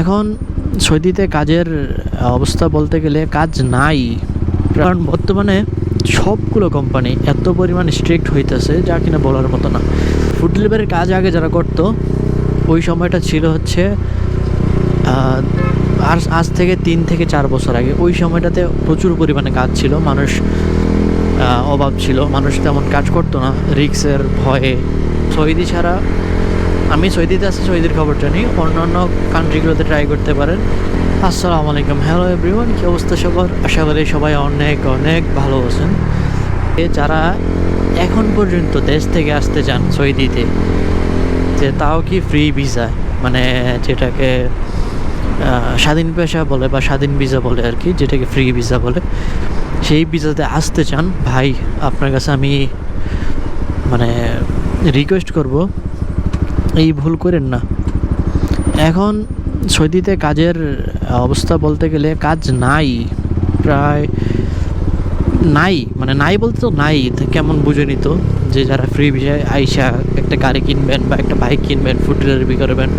এখন সৌদিতে কাজের অবস্থা বলতে গেলে কাজ নাই। কারণ বর্তমানে সবগুলো কোম্পানি এত পরিমাণ স্ট্রিক্ট হইতেছে, যা কিনা বলার মতো না। ফুড ডেলিভারির কাজ আগে যারা করতো, ওই সময়টা ছিল হচ্ছে আর আজ থেকে তিন থেকে চার বছর আগে। ওই সময়টাতে প্রচুর পরিমাণে কাজ ছিল, মানুষ অভাব ছিল, মানুষ তেমন কাজ করতো না রিক্সের ভয়ে। সৌদি ছাড়া আমি সৌদিতে আছি, সৌদির খবর জানি অন্যান্য কান্ট্রিগুলোতে ট্রাই করতে পারেন। আসসালামু আলাইকুম। হ্যালো এভরিওয়ান কী অবস্থা সবার? আশা করি সবাই অনেক অনেক ভালো আছেন। এ যারা এখন পর্যন্ত দেশ থেকে আসতে চান সৌদিতে, যে তাও কি ফ্রি ভিসা মানে যেটাকে স্বাধীন পেশা বলে বা স্বাধীন ভিসা বলে আর কি, যেটাকে ফ্রি ভিসা বলে। সেই ভিসাতে আসতে চান, ভাই, আপনার কাছে আমি মানে রিকোয়েস্ট করব। এই ভুল করেন না। এখন সৌদিতে কাজের অবস্থা বলতে গেলে কাজ নাই, প্রায় নাই মানে নাই বলতে তো নাই কেমন বুঝে নিত যে যারা ফ্রি ভিসায় আইসা একটা গাড়ি কিনবেন বা একটা বাইক কিনবেন ফুড ডেলিভারি করবেন,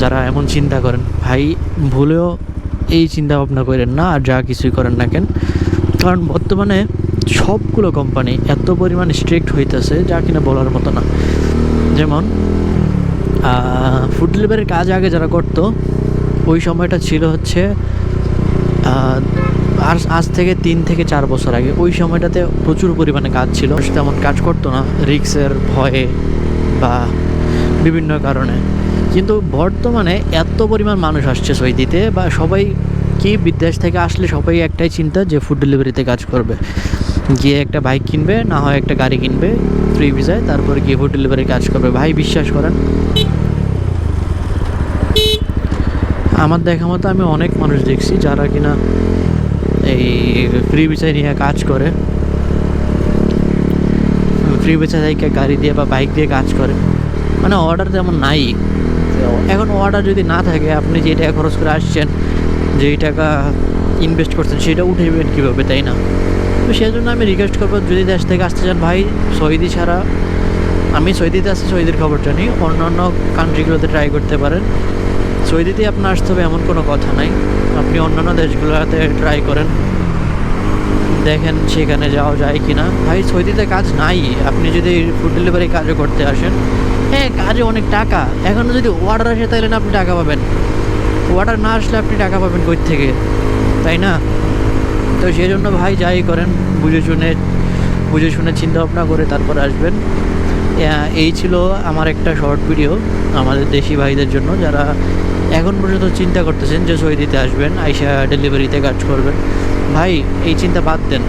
যারা এমন চিন্তা করেন। ভাই, ভুলেও এই চিন্তা ভাবনা করেন না, আর যা কিছুই করেন না কেন? কারণ বর্তমানে সবগুলো কোম্পানি এত পরিমাণ স্ট্রিক্ট হইতেছে, যা কিনা বলার মতো না। যেমন ফুড ডেলিভারির কাজ আগে যারা করতো, ওই সময়টা ছিল হচ্ছে আর আজ থেকে তিন থেকে চার বছর আগে। ওই সময়টাতে প্রচুর পরিমাণে কাজ ছিল। তেমন কাজ করতো না, রিক্সের ভয়ে বা বিভিন্ন কারণে। কিন্তু বর্তমানে এত পরিমাণ মানুষ আসছে সৈদিতে বা সবাই কি বিদেশ থেকে আসলে সবাই একটাই চিন্তা যে ফুড ডেলিভারিতে কাজ করবে। গিয়ে একটা বাইক কিনবে, না হয় একটা গাড়ি কিনবে ফ্রি ভিসায় তারপরে গিয়ে ফুড ডেলিভারি কাজ করবে। ভাই, বিশ্বাস করেন, আমার দেখা মতো আমি অনেক মানুষ দেখছি যারা কিনা এই ফ্রি ভিসায় নিয়ে কাজ করে। ফ্রি ভিসা থেকে গাড়ি দিয়ে বা বাইক দিয়ে কাজ করে। মানে অর্ডার তেমন নাই। এখন অর্ডার যদি না থাকে, আপনি যে টাকা খরচ করে আসছেন, যেই টাকা ইনভেস্ট করছেন, সেটা উঠে দেবেন কীভাবে, তাই না? তো সেই জন্য আমি রিকোয়েস্ট করব, যদি দেশ থেকে আসতে চান ভাই, সৌদি ছাড়া। আমি সৌদিতে আছি, সৌদির খবর জানি। অন্য অন্য কান্ট্রিগুলোতে ট্রাই করতে পারেন। সৌদিতে আপনার আসতে হবে, এমন কোনো কথা নাই। আপনি অন্যান্য দেশগুলোতে ট্রাই করেন। দেখেন সেখানে যাওয়া যায় কি না ভাই, সৌদিতে কাজ নাই। আপনি যদি ফুড ডেলিভারি কাজও করতে আসেন। হ্যাঁ কাজে অনেক টাকা। এখন যদি অর্ডার আসে, তাহলে না আপনি টাকা পাবেন। অর্ডার না আসলে আপনি টাকা পাবেন কই থেকে? তাই না? তো সেই জন্য ভাই যাই করেন, বুঝে শুনে বুঝে শুনে চিন্তা ভাবনা করে তারপর আসবেন। এই ছিল আমার একটা শর্ট ভিডিও আমাদের দেশি ভাইদের জন্য যারা এখন পর্যন্ত চিন্তা করতেছেন যে সৌদিতে আসবেন, আইসা ডেলিভারিতে কাজ করবেন। ভাই, এই চিন্তা বাদ দেন।